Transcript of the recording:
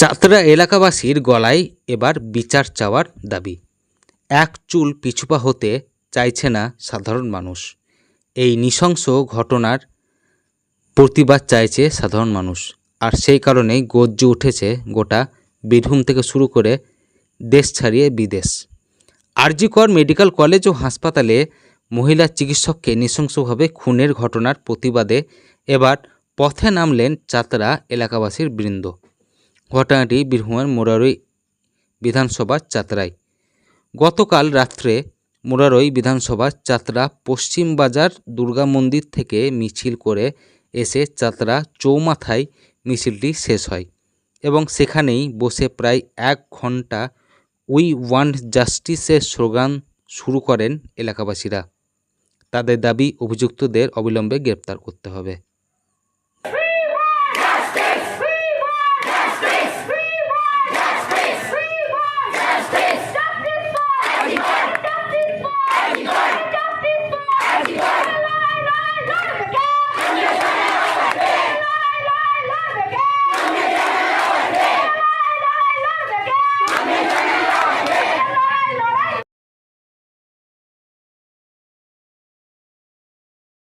চাতরা এলাকাবাসীর গলায় এবার বিচার চাওয়ার দাবি। এক চুল পিছুপা হতে চাইছে না সাধারণ মানুষ। এই নৃশংস ঘটনার প্রতিবাদ চাইছে সাধারণ মানুষ। আর সেই কারণেই গর্জে উঠেছে গোটা বীরভূম থেকে শুরু করে দেশ ছাড়িয়ে বিদেশ। আরজিকর মেডিকেল কলেজ ও হাসপাতালে মহিলা চিকিৎসককে নৃশংসভাবে খুনের ঘটনার প্রতিবাদে এবার পথে নামলেন চাতরা এলাকাবাসীর বৃন্দ। ঘটনাটি বীরভূমের মোরারই বিধানসভার চাতরায় গতকাল রাত্রে মোরারই বিধানসভার চাতরা পশ্চিম বাজার দুর্গা মন্দির থেকে মিছিল করে এসে চাতরা চৌমাথায় মিছিলটি শেষ হয় এবং সেখানেই বসে প্রায় এক ঘণ্টা উই ওয়ান্ট জাস্টিসের স্লোগান শুরু করেন এলাকাবাসীরা। তাদের দাবি, অভিযুক্তদের অবিলম্বে গ্রেপ্তার করতে হবে।